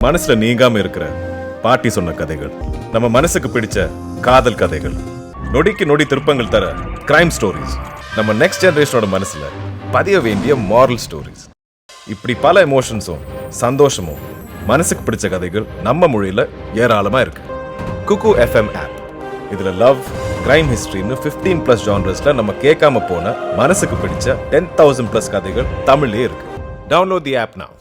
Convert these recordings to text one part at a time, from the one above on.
மனசுல நீங்காம இருக்கிற பாட்டி சொன்ன கதைகள் நம்ம மனசுக்கு பிடிச்ச காதல் கதைகள் நொடிக்கு நொடி திருப்பங்கள் தர கிரைம் ஸ்டோரிஸ் நம்ம நெக்ஸ்ட் ஜெனரேஷனோட மனசுல பதிய வேண்டிய மாரல் ஸ்டோரிஸ் இப்படி பல எமோஷன்ஸும் சந்தோஷமும் மனசுக்கு பிடிச்ச கதைகள் நம்ம மொழியில ஏராளமா இருக்கு. குக்கு எஃப்எம் ஆப் இதுல லவ் கிரைம் ஹிஸ்டரின்னு 15 பிளஸ் ஜான்ரஸ்ல நம்ம கேட்காம போன மனசுக்கு பிடிச்ச டென் தௌசண்ட் பிளஸ் கதைகள் தமிழ்லயே இருக்கு. டவுன்லோட் தி ஆப் நான்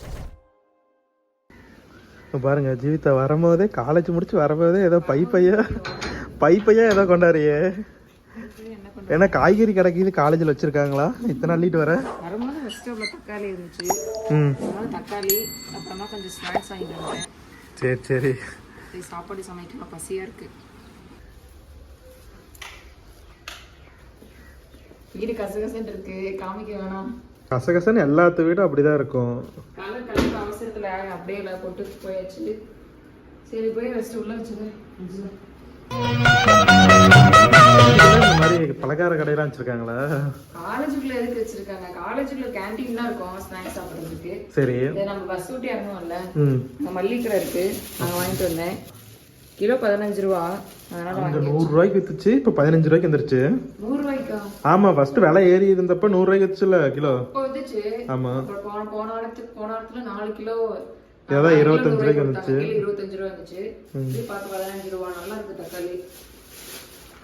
பாருங்க ஜீவிதா வரும்போதே காலேஜ் முடிச்சு வரும்போதே ஏதோ பை பையா பை பையா ஏதோ கொண்டாடியே. ஏன்னா காய்கறி கிடைக்கிது காலேஜில் வச்சிருக்காங்களா? இத்தனை அள்ளிட்டு வர? வரும்போது ஃபஸ்ட்டு உள்ள தக்காளி இருந்துச்சு. ம். வரும்போது தக்காளி அப்புறமா கொஞ்சம் ஸ்நாக்ஸ் வாங்கிட்டு வந்தேன். சரி சரி. சாப்பாடு சமைக்கணும் பசியாக இருக்கு. வீடு கசகசன்னு இருக்கு. காமிக்க வேணாம். கசகசன்னு எல்லாத்து வீடும் அப்படிதான் இருக்கும். அவசரத்தில் அப்படியே எல்லாம் போட்டு போயாச்சு. சரி போய் ஃபஸ்ட்டு உள்ள வச்சுது பலகார கடையெல்லாம் வச்சிருக்காங்களா? காலேஜுக்குள்ள எதுக்கு வச்சிருக்காங்க? காலேஜுக்குள்ள கேண்டீன் தான் இருக்கும். ஸ்நாக்ஸ் சாப்பிட்றதுக்கு. சரி. நம்ம பஸ் விட்டு இறங்குவோம்ல மல்லிக்கடை இருக்கு. நாங்கள் வாங்கிட்டு வந்தேன். கிலோ பதினஞ்சு ரூபா. அங்கே நூறுரூவாய்க்கு வித்துச்சு இப்போ பதினஞ்சு ரூபாய்க்கு வந்துருச்சு. நூறு ரூபாய்க்கா? ஆமாம் ஃபர்ஸ்ட் விலை ஏறி இருந்தப்ப நூறுரூவாய்க்கு வந்துச்சுல கிலோ. வந்துச்சு. ஆமாம் போன போன வாரத்துக்கு போன வாரத்துல நாலு கிலோ ஏதோ நாலு கிலோ இருபத்தஞ்சு ரூபாய்க்கு. வந்துச்சு. இருபத்தஞ்சு ரூபா இருந்துச்சு இது பார்த்து பதினஞ்சு ரூபா நல்லா இருக்கு தக்காளி.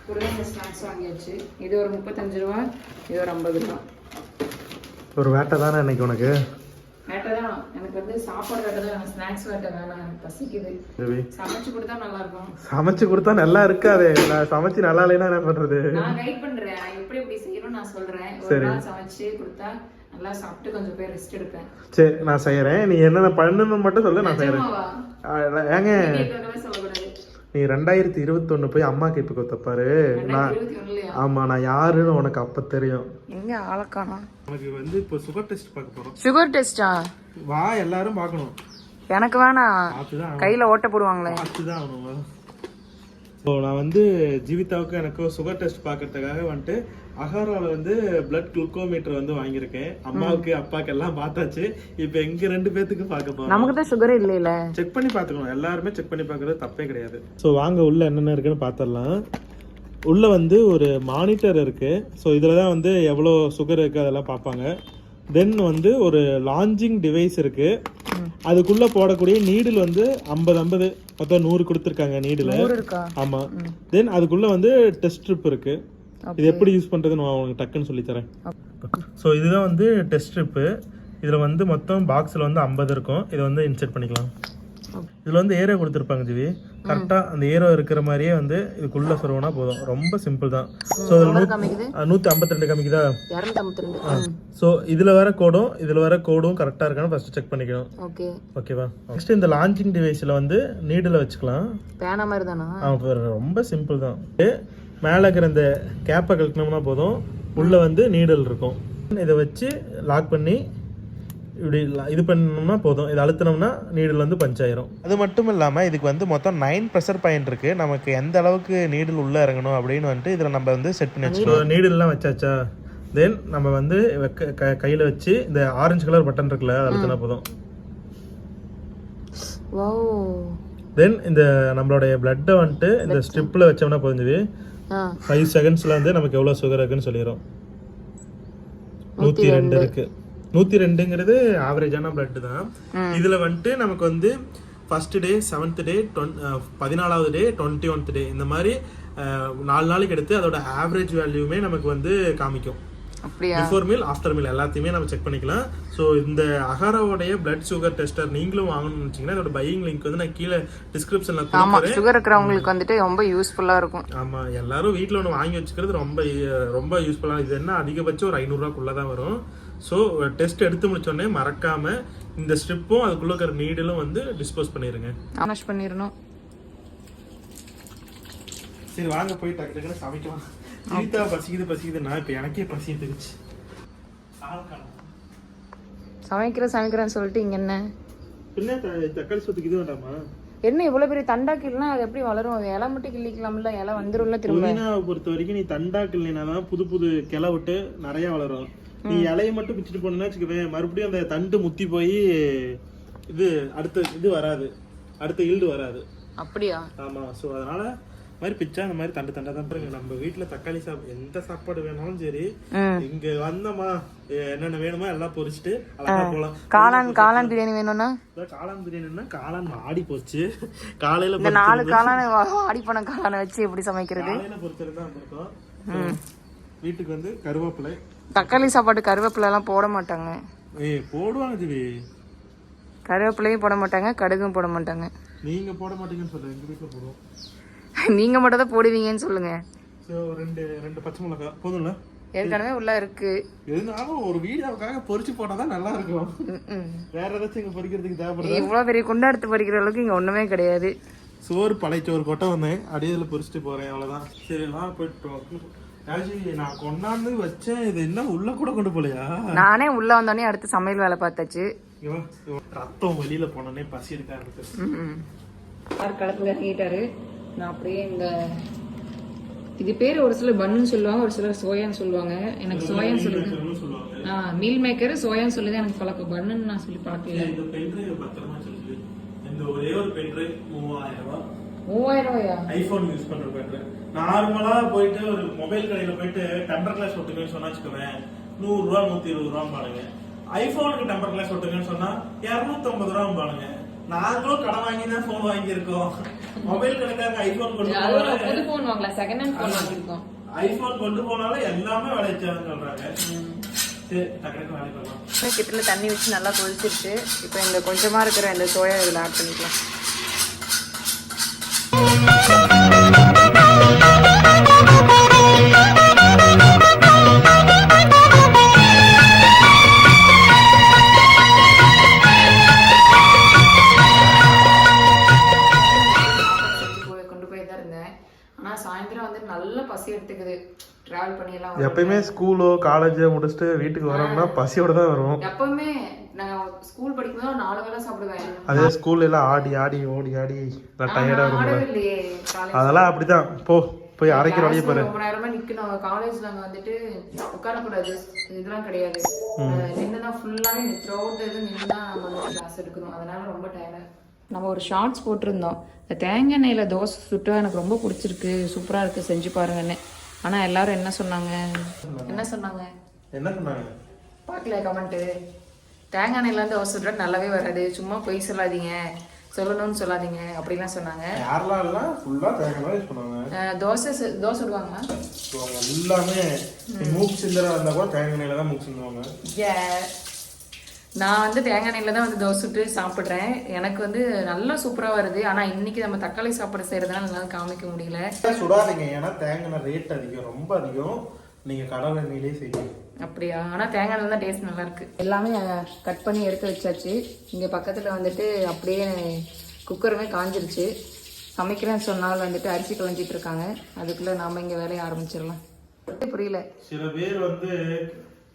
கூடவே இந்த ஸ்நாக்ஸ் வாங்கியாச்சு. இது ஒரு முப்பத்தஞ்சு ரூபா இது ஒரு ஐம்பது ரூபா ஒரு வேட்டை தானே இன்னைக்கு உனக்கு? வேட்டை தான் எனக்கு வந்து சாப்பாடு வேட்டை தான் எனக்கு ஸ்நாக்ஸ் வேட்டை வேணாம். எனக்கு பசிக்குது. ரவி சமைச்சு கொடுத்தா நல்லா இருக்கும். சமைச்சு கொடுத்தா நல்லா இருக்காதே. நான் சமைச்சு நல்லா இல்லைன்னா என்ன பண்றது? நான் கைட் பண்றேன். எப்படி எப்படி செய்யணும் நான் சொல்றேன். ஒரு நாள் சமைச்சு கொடுத்தா நல்லா சாப்பிட்டு கொஞ்சம் பேர் ரெஸ்ட் எடுப்பேன். சரி நான் செய்யறேன். நீ என்னென்ன பண்ணணும்னு மட்டும் சொல்லு நான் செய்யறேன். ஏங்க? நீ ரெண்டாயிரத்தி இருபத்தொன்னு போய் அம்மா கேப்பு கொத்தப்பாரு நான் ஆமா நான் யாருன்னு உனக்கு அப்ப தெரியும். எங்க ஆளக்கானா? உனக்கு வந்து இப்போ சுகர் டெஸ்ட் பார்க்க போறோம். சுகர் டெஸ்டா வா எல்லாரும் பார்க்கணும். எனக்கு வேணாம். கையில ஓட்ட போடுவாங்களே. ஆகணும். ஸோ நான் வந்து ஜீவிதாவுக்கு எனக்கு சுகர் டெஸ்ட் பார்க்கறதுக்காக வந்துட்டு அகாராவில் வந்து பிளட் குளுக்கோமீட்டர் வந்து வாங்கியிருக்கேன். அம்மாவுக்கு அப்பாவுக்கு எல்லாம் பார்த்தாச்சு. இப்போ எங்க ரெண்டு பேத்துக்கு பார்க்க போறோம். நமக்கு தான் சுகர் இல்லையில. செக் பண்ணி பார்த்துக்கணும். எல்லாருமே செக் பண்ணி பார்க்கறது தப்பே கிடையாது. ஸோ வாங்க உள்ள என்னென்ன இருக்குன்னு பார்த்துடலாம். உள்ள வந்து ஒரு மானிட்டர் இருக்கு. ஸோ இதில் தான் வந்து எவ்வளோ சுகர் இருக்கு அதெல்லாம் பார்ப்பாங்க. தென் வந்து ஒரு லாஞ்சிங் டிவைஸ் இருக்கு. அதுக்குள்ள போடக்கூடிய நீடில் வந்து ஐம்பது ஐம்பது மொத்தம் நூறு கொடுத்துருக்காங்க நீடில். இருக்கா? ஆமா. தென் அதுக்குள்ள வந்து டெஸ்ட் ஸ்ட்ரிப் இருக்கு. இது எப்படி யூஸ் பண்றதுன்னு நான் உங்களுக்கு டக்குன்னு சொல்லி தரேன். ஸோ இதுதான் வந்து டெஸ்ட் ஸ்ட்ரிப்பு இதில் வந்து மொத்தம் பாக்ஸில் வந்து ஐம்பது இருக்கும். இதை வந்து இன்செர்ட் பண்ணிக்கலாம். இதில் வந்து ஏரோ கொடுத்துருப்பாங்க ஜிவி. கரெக்டாக அந்த ஏரோ இருக்கிற மாதிரியே வந்து இதுக்குள்ளே சொருவனா போதும். ரொம்ப சிம்பிள் தான். ஸோ நூற்றி ஐம்பத்தி ரெண்டு காமிக்குதா? ஸோ இதில் வர கோடும் இதில் வர கோடும் கரெக்டாக இருக்கான்னு ஃபஸ்ட்டு செக் பண்ணிக்கணும். ஓகே. ஓகேவா நெக்ஸ்ட் இந்த லான்ச்சிங் டிவைஸில் வந்து நீடில் வச்சுக்கலாம். பேனா மாதிரி தானா? ரொம்ப சிம்பிள் தான். மேலே இருக்கிற இந்த கேப்பை கழட்டினோம்னா போதும். உள்ளே வந்து நீடல் இருக்கும். இதை வச்சு லாக் பண்ணி இப்படி இது பண்ணோம்னா போதும். இதை அழுத்தினோம்னா நீடில் வந்து பஞ்ச் ஆயிரும். அது மட்டும் இல்லாமல் இதுக்கு வந்து மொத்தம் நைன் ப்ரெஷர் பாயிண்ட் இருக்கு. நமக்கு எந்த அளவுக்கு நீடில் உள்ளே இறங்கணும் அப்படின்னு வந்துட்டு இதில் நம்ம வந்து செட் பண்ணி வச்சுக்கணும் நீடில்லாம் வச்சாச்சா? தென் நம்ம வந்து கையில் வச்சு இந்த ஆரஞ்சு கலர் பட்டன் இருக்குல்ல அதை அழுத்தினா போதும். தென் இந்த நம்மளுடைய பிளட்டை வந்துட்டு இந்த ஸ்ட்ரிப்பில் வச்சோம்னா போதுஞ்சது ஆ. ஃபைவ் செகண்ட்ஸ்ல வந்து நமக்கு எவ்வளவு சுகர் இருக்குன்னு சொல்லிடும் நூத்தி ரெண்டு இருக்கு. நூத்தி ரெண்டுங்கிறது ஆவரேஜான பிளட் தான். இதுல வந்துட்டு நமக்கு வந்து ஃபர்ஸ்ட் டே செவன்த் டே பதினாலாவது டே டுவெண்ட்டி ஒன்த் டே இந்த மாதிரி நாலு நாளைக்கு எடுத்து அதோட ஆவரேஜ் வேல்யூமே நமக்கு வந்து காமிக்கும். பிஃபோர் மீல் ஆஃப்டர் மீல் எல்லாத்தையுமே நம்ம செக் பண்ணிக்கலாம். ஸோ இந்த அகாராவோடைய பிளட் சுகர் டெஸ்டர் நீங்களும் வாங்கணும்னு வச்சீங்கன்னா அதோட பையிங் லிங்க் வந்து நான் கீழே டிஸ்கிரிப்ஷன்ல கொடுக்குறேன். சுகர் இருக்கிறவங்களுக்கு வந்துட்டு ரொம்ப யூஸ்ஃபுல்லா இருக்கும். ஆமா எல்லாரும் வீட்ல ஒன்று வாங்கி வச்சுக்கிறது ரொம்ப ரொம்ப யூஸ்ஃபுல்லாக இது என்ன அதிகபட்சம் ஒரு ஐநூறுரூவாக்குள்ளே தான் வரும். ஸோ டெஸ்ட் எடுத்து முடிச்சோடனே மறக்காம இந்த ஸ்ட்ரிப்பும் அதுக்குள்ள இருக்கிற நீடலும் வந்து டிஸ்போஸ் பண்ணிடுங்க வாஷ் பண்ணிடணும் சரி வாங்க போய் டக்கு டக்குன்னு சமைக்கலாம். ஜீவிதா பசிக்குது பசிக்குது. நான் இப்போ எனக்கே பசி எடுத்துக்கிச்சு சமைக்கிற சமைக்கிறேன்னு சொல்லிட்டு இங்க என்ன? பின்ன த- தக்காளி சொத்துக்கு இது வேண்டாமா? என்ன இவ்வளவு பெரிய தண்டா கிள்னா அது எப்படி வளரும்? அது இலை மட்டும் கிள்ளிக்கலாம்ல இலை வந்துரும்ல திரும்ப. பொறுத்த வரைக்கும் நீ தண்டா கிள்ளினா புது புது கிளை விட்டு நிறைய வளரும். நீ இலையை மட்டும் பிச்சுட்டு போனா வச்சுக்கவேன். மறுபடியும் அந்த தண்டு முத்தி போய் இது அடுத்த இது வராது. அடுத்த ஈல்டு வராது. அப்படியா? ஆமா ஸோ அதனால மாதிரி பிச்சா இந்த மாதிரி தண்டு தண்டா தான் பாருங்க. நம்ம வீட்ல தக்காளி சாப்பாடு எந்த சாப்பாடு வேணாலும் சரி இங்க வந்தோமா என்னென்ன வேணுமோ எல்லாம் பொரிச்சிட்டு அழகா போலாம். காளான் காளான் பிரியாணி வேணும்னா? காளான் பிரியாணின்னா காளான் ஆடி போச்சு. காலையில இந்த நாலு காளான் ஆடி போன காளானை வச்சு எப்படி சமைக்கிறது? காலையில பொரிச்சிருந்தா வந்திருக்கோம். வீட்டுக்கு வந்து கருவேப்பிலை தக்காளி சாப்பாடு கருவேப்பிலை எல்லாம் போட மாட்டாங்க. ஏய் போடுவாங்க ஜிவி. கருவேப்பிலையும் போட மாட்டாங்க கடுகும் போட மாட்டாங்க. நீங்க போட மாட்டீங்கன்னு சொல்ல எங்க வீட்டுல போடுவோம். நீங்க மட்டும் தான் போடுவீங்கன்னு சொல்லுங்க. ஸோ ரெண்டு ரெண்டு பச்சை மிளகா. போதும்ல? ஏற்கனவே உள்ள இருக்கு. இருந்தாலும் ஒரு வீடியோவுக்காக பொரிச்சு போட்டாதான் நல்லா இருக்கும். வேற ஏதாச்சும் இங்க பொரிக்கிறதுக்கு தேவைப்படுது? இவ்வளவு பெரிய குண்டா எடுத்து பறிக்கிற அளவுக்கு இங்க ஒண்ணுமே கிடையாது. சோறு பழைச்சோறு கொட்டை வந்தேன். அடியில் பொரிச்சிட்டு போறேன் அவ்வளவுதான். சரி வா போயிட்டு நான் கொண்டாந்து வச்சேன். இது என்ன உள்ள கூட கொண்டு போலையா? நானே உள்ள வந்தோடனே அடுத்து சமையல் வேலை பார்த்தாச்சு. ரத்தம் வெளியில போனோடனே பசி எடுக்க ஆரம்பிச்சு நான் அப்படியே இந்த இது பேர் ஒரு சிலர் பன்னு சொல்லுவாங்க ஒரு சிலர் சோயான்னு சொல்லுவாங்க. எனக்கு சோயான்னு சொல்லுது ஆ மீல் மேக்கர் சோயான்னு சொல்லுது. எனக்கு பழக்கம். பன்னுன்னு நான் சொல்லி பழக்கல இந்த பத்திரமா ஒரே ஒரு பென்ட்ரைவ் மூவாயிரம் ரூபாய். மூவாயிரம் ரூபாயா? ஐபோன் யூஸ் பண்ற பென்ட்ரைவ் நார்மலா போயிட்டு ஒரு மொபைல் கடையில போயிட்டு டெம்பர் கிளாஸ் ஒட்டுங்கன்னு சொன்னா வச்சுக்கோவேன். நூறு ரூபா நூத்தி இருபது ரூபா பாருங்க. ஐபோனுக்கு டெம்பர் கிளாஸ் ஒட்டுங்கன்னு சொன்னா இருநூத்தி ஐம்பது ரூபா பாருங்க. நாங்களும் கடன் வாங்கி தான் போன் வாங்கியிருக்கோம். மொபைல் கடைக்காரங்க ஐபோன் கொண்டு போனாலும் புது போன் வாங்கலாம் செகண்ட் ஹேண்ட் போன் வாங்கிருக்கோம் ஐபோன் கொண்டு போனாலும் எல்லாமே விளைச்சான்னு சொல்றாங்க. கிட்டல தண்ணி வச்சு நல்லா கொதிச்சிருச்சு. இப்போ இந்த கொஞ்சமா இருக்கிற இந்த சோயா இதில் ஆட் பண்ணிக்கலாம். எப்பயுமே ஸ்கூலோ காலேஜோ முடிச்சுட்டு வீட்டுக்கு வரோம்னா பசியோட தான் வரும் எப்பவுமே நான் ஸ்கூல் படிக்கும்போது நாலு வேளை சாப்பிடுவேன். அதே ஸ்கூல்ல எல்லாம் ஆடி ஆடி ஓடி ஆடி நான் டயர்டா இருக்கும் அதெல்லாம் அப்படிதான். போ போய் அரைக்கிற வழியை பாரு. ரொம்ப நேரமா நிக்கணும். காலேஜ்ல அங்க வந்துட்டு உட்காரக்கூடாது. இதெல்லாம் கிடையாது. நின்றுதான் ஃபுல்லாவே த்ரோட் இது நின்று தான் நம்ம கிளாஸ் எடுக்கணும். அதனால ரொம்ப டயர்டா நம்ம ஒரு ஷார்ட்ஸ் போட்டிருந்தோம். இந்த தேங்காய் எண்ணெயில தோசை சுட்டா எனக்கு ரொம்ப பிடிச்சிருக்கு. சூப்பரா இருக்கு. செஞ்சு பாருங்கன்னு. ஆனா எல்லாரும் என்ன சொன்னாங்க? என்ன சொன்னாங்க? என்ன சொன்னாங்க? பார்க்கல கமெண்ட்டு தேங்காய் எண்ணெயில இருந்து தோசை சுட்டா நல்லாவே வராது சும்மா பொய் சொல்லாதீங்க சொல்லணும்னு சொல்லாதீங்க அப்படிலாம் சொன்னாங்க. யாரெல்லாம் எல்லாம் ஃபுல்லா தேங்காய் யூஸ் பண்ணுவாங்க? தோசை தோசை சுடுவாங்களா எல்லாமே மூக்கு சிந்தரா இருந்தா கூட தேங்காய் எண்ணெயில தான் மூக்கு சிந்துவாங்க. நான் வந்து தேங்காய் எண்ணெயில தான் வந்து தோசை சுட்டு சாப்பிட்றேன். எனக்கு வந்து நல்லா சூப்பராக வருது. ஆனால் இன்னைக்கு நம்ம தக்காளி சாப்பாடு செய்கிறதுனால என்னால் காமிக்க முடியல. சுடாதீங்க. ஏன்னா தேங்காய் ரேட் அதிகம் ரொம்ப அதிகம். நீங்க கடல் எண்ணெயிலே செய்யுங்க அப்படியா? ஆனால் தேங்காய் எண்ணெய் தான் டேஸ்ட் நல்லா இருக்கு எல்லாமே கட் பண்ணி எடுத்து வச்சாச்சு. இங்கே பக்கத்தில் வந்துட்டு அப்படியே குக்கருமே காஞ்சிருச்சு. சமைக்கிறேன்னு சொன்னால் வந்துட்டு அரிசி களைஞ்சிட்டு இருக்காங்க. அதுக்குள்ளே நாம இங்கே வேலையை ஆரம்பிச்சிடலாம். புரியல. சில பேர் வந்து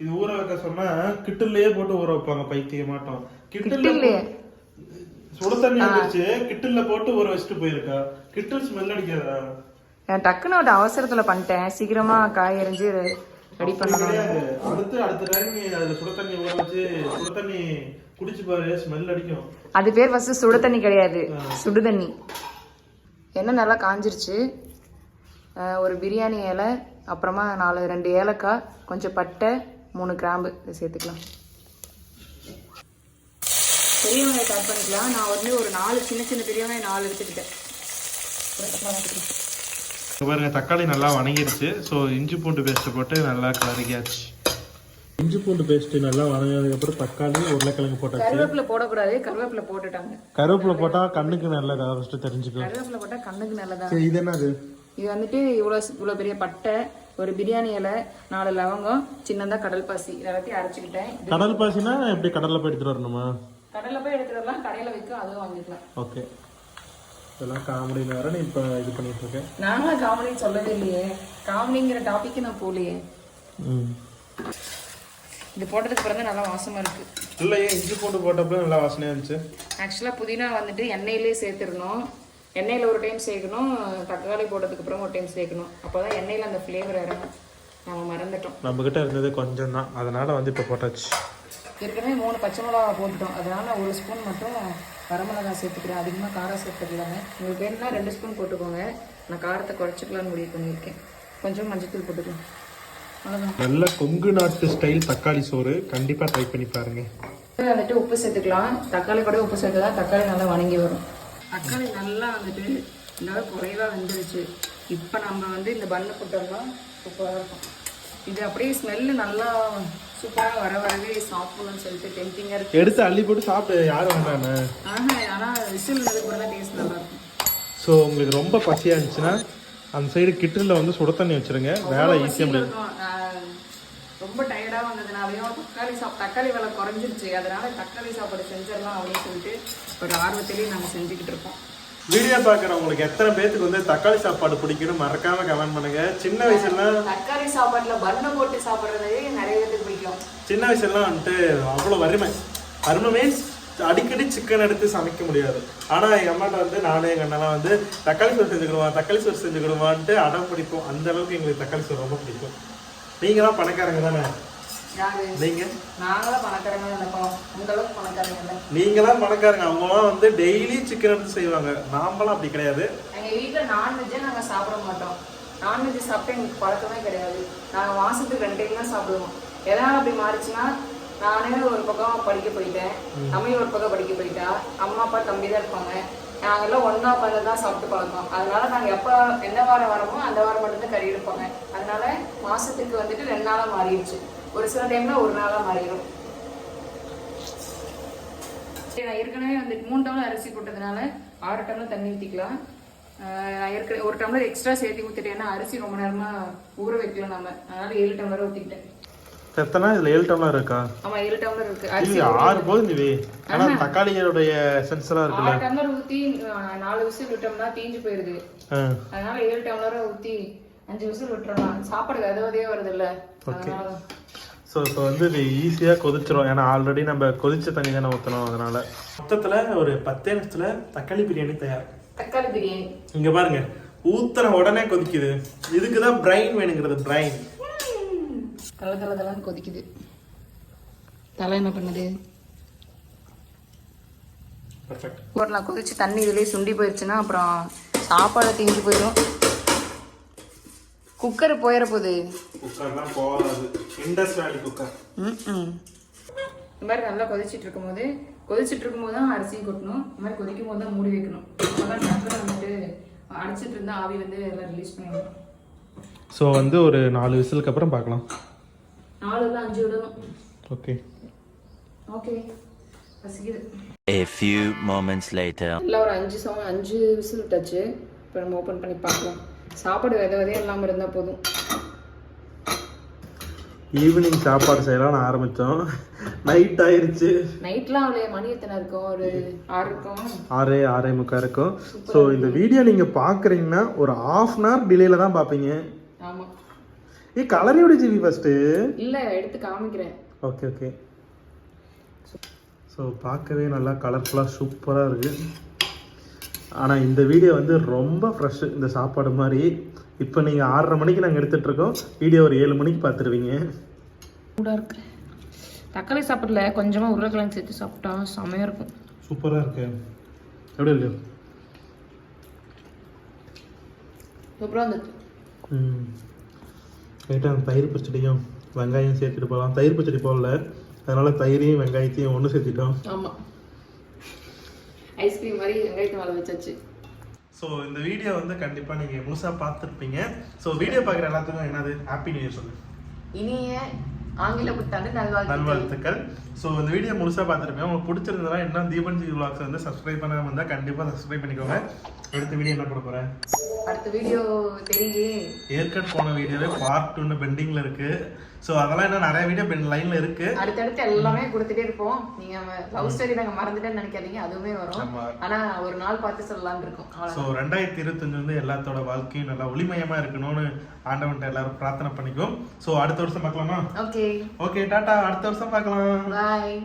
இது ஊற வைக்க சொன்னா கிட்டிலேயே போட்டு ஊற வைப்பாங்க பைத்திய மாட்டோம் கிட்டில்? சுட தண்ணி வந்துருச்சு கிட்டில்ல போட்டு ஊற வச்சுட்டு போயிருக்கா? கிட்டில் ஸ்மெல் அடிக்காதா நான் டக்குன்னு ஒரு அவசரத்தில் பண்ணிட்டேன். சீக்கிரமாக காய் எறிஞ்சு ரெடி பண்ணணும். அடுத்து அடுத்த டைம் நீ அதுல சுட தண்ணி ஊற வச்சு சுட தண்ணி குடிச்சு பாரு ஸ்மெல் அடிக்கும். அது பேர் ஃபர்ஸ்ட் சுடு தண்ணி கிடையாது. சுடு தண்ணி. எண்ணெய் நல்லா காஞ்சிருச்சு. ஒரு பிரியாணி இலை அப்புறமா நாலு ரெண்டு ஏலக்காய் கொஞ்சம் பட்டை மூணு கிராம்பு. சேர்த்துக்கலாம். பெரிய வெங்காயம் கட் பண்ணிக்கலாம். நான் வந்து ஒரு நாலு சின்ன சின்ன பெரிய வெங்காயம் நாலு எடுத்துக்கிட்டேன். இங்க பாருங்க தக்காளி நல்லா வணங்கிருச்சு. ஸோ இஞ்சி பூண்டு பேஸ்ட் போட்டு நல்லா கலரிக்காச்சு இஞ்சி பூண்டு பேஸ்ட் நல்லா வணங்கினதுக்கு அப்புறம் தக்காளி உருளைக்கிழங்கு போட்டாச்சு. கருவேப்பிலை போடக்கூடாது. கருவேப்பிலை போட்டுட்டாங்க. கருவேப்பிலை போட்டா கண்ணுக்கு நல்லது? அதை ஃபர்ஸ்ட் தெரிஞ்சுக்கோ கருவேப்பிலை போட்டால் கண்ணுக்கு நல்லதா? சரி இது என்னது? இது வந்துட்டு இவ்வளோ இவ்வளோ பெரிய பட்டை ஒரு பிரியாணி இலை நாலு லவங்கம் சின்னதாக கடல் பாசி. இதை எல்லாத்தையும் அரைச்சிக்கிட்டேன். கடல் பாசினா எப்படி கடல்ல போய் எடுத்துட்டு வரணுமா? கடையில் போய் எடுக்கிறதெல்லாம் கடையில் விற்கும் அதுவும் வாங்கிக்கலாம். ஓகே இதெல்லாம் காமெடி வேற நீ இப்போ இது பண்ணிட்டு இருக்கேன் நானும் காமெடி சொல்லவே இல்லையே. காமெடிங்கிற டாபிக்கு நான் போகலையே. ம். இது போட்டதுக்கு பிறகு நல்லா வாசமாக இருக்கு. இல்லையே இஞ்சி பூண்டு போட்டப்ப நல்லா வாசனையா இருந்துச்சு. ஆக்சுவலாக புதினா வந்துட்டு எண்ணெயிலே சேர்த்துடணும். எண்ணெயில் ஒரு டைம் சேர்க்கணும் தக்காளி போட்டதுக்கு அப்புறம் ஒரு டைம் சேர்க்கணும். அப்போ தான் எண்ணெயில் அந்த ஃப்ளேவர் இறங்கும். நம்ம மறந்துட்டோம். நம்ம கிட்ட இருந்தது கொஞ்சம் தான். அதனால வந்து இப்போ போட்டாச்சு. ஏற்கனவே மூணு பச்சை மிளகா போட்டுட்டோம். அதனால ஒரு ஸ்பூன் மட்டும் வரமிளகா சேர்த்துக்கிறேன். அதிகமாக காரம் சேர்த்துக்கலாங்க உங்களுக்கு வேணும்னா ரெண்டு ஸ்பூன் போட்டுக்கோங்க. நான் காரத்தை குறைச்சிக்கலாம்னு முடிவு பண்ணியிருக்கேன். கொஞ்சம் மஞ்சத்தூள் போட்டுக்கலாம் அவ்வளோதான் நல்ல கொங்கு நாட்டு ஸ்டைல் தக்காளி சோறு. கண்டிப்பா ட்ரை பண்ணி பாருங்க. வந்துட்டு உப்பு சேர்த்துக்கலாம். தக்காளி கூட உப்பு சேர்த்தா தக்காளி நல்லா வணங்கி வரும். தக்காளி நல்லா வந்துட்டு இந்த அளவுக்கு குறைவாக வெந்துருச்சு. இப்போ நம்ம வந்து இந்த பண்ணு போட்டோம்னா சூப்பராக இருக்கும். இது அப்படியே ஸ்மெல்லு நல்லா சூப்பராக வர வரவே சாப்பிடணும்னு சொல்லிட்டு டெம்டிங்காக இருக்கு. எடுத்து அள்ளி போட்டு சாப்பிட்டு யாரும் வேண்டாண்ணே ஆஹா ஆனால் விசில் கூட தான் டேஸ்ட் நல்லா இருக்கும். ஸோ உங்களுக்கு ரொம்ப பசியாக இருந்துச்சுன்னா அந்த சைடு கிட்டனில் வந்து சுட தண்ணி வச்சுருங்க. வேலை ஈஸியாக முடியும் ரொம்ப டயர்டாக வந்ததுனாலையும் தக்காளி சாப் தக்காளி விலை குறைஞ்சிருச்சு. அதனால தக்காளி சாப்பாடு செஞ்சிடலாம் அப்படின்னு சொல்லிட்டு ஒரு ஆர்வத்திலேயே நாங்கள் செஞ்சுக்கிட்டு இருக்கோம். வீடியோ பார்க்குறவங்களுக்கு எத்தனை பேத்துக்கு வந்து தக்காளி சாப்பாடு பிடிக்கும்னு மறக்காம கமெண்ட் பண்ணுங்க. சின்ன வயசுலாம் தக்காளி சாப்பாட்டுல பண்ணை போட்டு சாப்பிட்றதே நிறைய பேருக்கு சின்ன வயசுலாம் வந்துட்டு அவ்வளோ வறுமை. வறுமை மீன்ஸ் அடிக்கடி சிக்கன் எடுத்து சமைக்க முடியாது. ஆனால் எங்கள் அம்மாட்ட வந்து நானும் எங்கள் அண்ணெல்லாம் வந்து தக்காளி சோறு செஞ்சுக்கிடுவான் தக்காளி சோறு செஞ்சுக்கிடுவான்ட்டு அடம் பிடிப்போம். அந்த அளவுக்கு எங்களுக்கு தக்காளி சோறு ரொம்ப பிடிக்கும். நீங்களாம் பணக்காரங்க தானே? நாங்களும் பணக்காரங்க அளவுக்கு பணக்காரங்க நீங்களாம் பணக்காரங்க. அவங்களாம் வந்து டெய்லி சிக்கன் எடுத்து செய்வாங்க. நாமெல்லாம் அப்படி கிடையாது. எங்க வீட்டுல நான்வெஜ்ஜே நாங்க சாப்பிட மாட்டோம். நான்வெஜ் சாப்பிட்டு எங்களுக்கு பழக்கமே கிடையாது. நாங்க மாசத்துக்கு ரெண்டு டைம் தான் சாப்பிடுவோம். எதனால அப்படி மாறிச்சுன்னா நானே ஒரு பக்கம் படிக்க போயிட்டேன். அம்மையும் ஒரு பக்கம் படிக்க போயிட்டா. அம்மா அப்பா தம்பி தான் இருப்பாங்க. நாங்கெல்லாம் ஒன்றா உட்காந்து தான் சாப்பிட்டு பழக்கம். அதனால நாங்கள் எப்போ எந்த வாரம் வரமோ அந்த வாரம் மட்டும்தான் கறி எடுப்பாங்க. அதனால மாசத்துக்கு வந்துட்டு ரெண்டு நாளாக மாறிடுச்சு. ஒரு சில டைம்ல ஒரு நாளாக மாறிடும். சரி நான் ஏற்கனவே வந்து மூணு டம்ளர் அரிசி போட்டதுனால ஆறு டம்ளர் தண்ணி ஊற்றிக்கலாம் நான் ஏற்கனவே ஒரு டம்ளர் எக்ஸ்ட்ரா சேர்த்து ஊற்றிட்டேன் ஏன்னா அரிசி ரொம்ப நேரமாக ஊற வைக்கல நம்ம அதனால ஏழு டம்ளர் ஊற்றிக்கிட்டேன் செத்தனா இதில் ஏழு டம்ளர் இருக்கா? ஆமாம் ஏழு டம்ளர் இருக்கு. அரிசி ஆறு போதும் இது. ஆனால் தக்காளியோடைய சென்ஸ்லாம் இருக்குல்ல. ஆறு டம்ளர் ஊற்றி நாலு விசில் விட்டோம்னா தீஞ்சு போயிருது. அதனால ஏழு டம்ளரை ஊற்றி அஞ்சு விசில் விட்டுறலாம் சாப்பாடு வித விதையே வருது இல்ல அதனால ஸோ இப்போ வந்து இது ஈஸியாக கொதிச்சிரும். ஏன்னா ஆல்ரெடி நம்ம கொதிச்ச தண்ணி தானே ஊற்றணும் அதனால. மொத்தத்தில் ஒரு பத்தே நிமிஷத்தில் தக்காளி பிரியாணி தயார். தக்காளி பிரியாணி. இங்கே பாருங்க. ஊத்துன உடனே கொதிக்குது. இதுக்கு தான் பிரைன் வேணுங்கிறது பிரைன் தலை தலை தலைன்னு கொதிக்குது. தலை என்ன பண்ணுது? பர்ஃபெக்ட் போடலாம் கொதிச்சு தண்ணி இதுலயே சுண்டி போயிடுச்சுன்னா அப்புறம் சாப்பாடு தீஞ்சு போயிடும். குக்கர் போயிட போகுது. இந்த மாதிரி நல்லா கொதிச்சிட்டு இருக்கும்போது கொதிச்சிட்டு இருக்கும்போது தான் அரிசியும் கொட்டணும். இந்த மாதிரி கொதிக்கும் போது தான் மூடி வைக்கணும். அப்பதான் டக்குனு வந்துட்டு அடிச்சிட்டு இருந்தா ஆவி வந்து எல்லாம் ரிலீஸ் பண்ணிடணும் ஸோ வந்து ஒரு நாலு விசிலுக்கு அப்புறம் பார்க்கலாம். நாலு இல்லை அஞ்சு விடணும். ஓகே ஓகே பசிக்குது. A few moments later. எல்லாம் ஒரு அஞ்சு சம அஞ்சு விசில் விட்டாச்சு. இப்போ நம்ம ஓப்பன் பண்ணி பார்க்கலாம். சாப்பாடு வித விதையே இல்லாமல் இருந்தால் போதும். ஈவினிங் சாப்பாடு செய்யலாம்னு ஆரம்பித்தோம் நைட் ஆயிருச்சு. நைட்லாம் அவளே மணி எத்தனை இருக்கும்? ஒரு ஆறு இருக்கும். ஆறே ஆறே முக்கா இருக்கும். ஸோ இந்த வீடியோ நீங்கள் பார்க்குறீங்கன்னா ஒரு ஆஃப் அன் ஹவர் டிலேல தான் பார்ப்பீங்க. ஆமாம் ஏ கலர் எப்படி ஜிவி ஃபஸ்ட்டு இல்லை எடுத்து காமிக்கிறேன். ஓகே ஓகே ஸோ பார்க்கவே நல்லா கலர்ஃபுல்லாக சூப்பராக இருக்குது ஆனால் இந்த வீடியோ வந்து ரொம்ப ஃப்ரெஷ்ஷு இந்த சாப்பாடு மாதிரி. இப்போ நீங்கள் ஆறரை மணிக்கு நாங்கள் எடுத்துகிட்ருக்கோம் வீடியோ ஒரு ஏழு மணிக்கு பார்த்துருவீங்க சூடாக இருக்கு. தக்காளி சாப்பிடல கொஞ்சமாக உருளைக்கிழங்கு சேர்த்து சாப்பிட்டா செமையாக இருக்கும். சூப்பராக இருக்கு. எப்படி இருக்கு? சூப்பராக இருந்துச்சு. ம். ரைட்டாக அந்த தயிர் பச்சடியும் வெங்காயம் சேர்த்துட்டு போகலாம். தயிர் பச்சடி போடல. அதனால் தயிரையும் வெங்காயத்தையும் ஒன்று சேர்த்திட்டோம். ஆமாம் ஐஸ்கிரீம் மாதிரி வெங்காயத்தை மேலே வச்சாச்சு. ஸோ இந்த வீடியோ வந்து கண்டிப்பாக நீங்கள் முழுசாக பார்த்துருப்பீங்க. ஸோ வீடியோ பார்க்குற எல்லாத்துக்கும் என்னது? ஹாப்பி நியூ இயர் சொல்லு. இனிய ஆங்கில புத்தாண்டு நல்வாழ்த்துக்கள். ஸோ இந்த வீடியோ முழுசாக பார்த்துருப்பீங்க. உங்களுக்கு பிடிச்சிருந்தா இன்னும் தீபன் ஜி வந்து சப்ஸ்கிரைப் பண்ணாமல் இருந்தால் கண்டிப்பாக சப்ஸ்கிரைப் பண்ணிக்கோங்க. அடுத்த வீடியோ என்ன போட போகிறேன் அடுத்த வீடியோ தெரியலையே ஏற்கட் போன வீடியோவே பார்ட் டூன்னு பெண்டிங்கில் இருக்குது ஸோ அதெல்லாம் இன்னும் நிறைய வீடியோ பென் லைனில் இருக்குது அடுத்தடுத்து எல்லாமே கொடுத்துட்டே இருப்போம். நீங்க லவ் ஸ்டோரி நாங்க மறந்துட்டேன்னு நினைக்காதீங்க. அதுவுமே வரும். ஆனா ஒரு நாள் பார்த்து சொல்லலாம்னு இருக்கோம். ஸோ ரெண்டாயிரத்தி இருபத்தஞ்சு வந்து எல்லாத்தோட வாழ்க்கையும் நல்லா ஒளிமயமாக இருக்கணும்னு ஆண்டவன்ட்ட எல்லாரும் பிரார்த்தனை பண்ணிக்குவோம். ஸோ அடுத்த வருஷம் பார்க்கலாமா? ஓகே ஓகே டாட்டா அடுத்த வருஷம் பார்க்கலாம். பாய்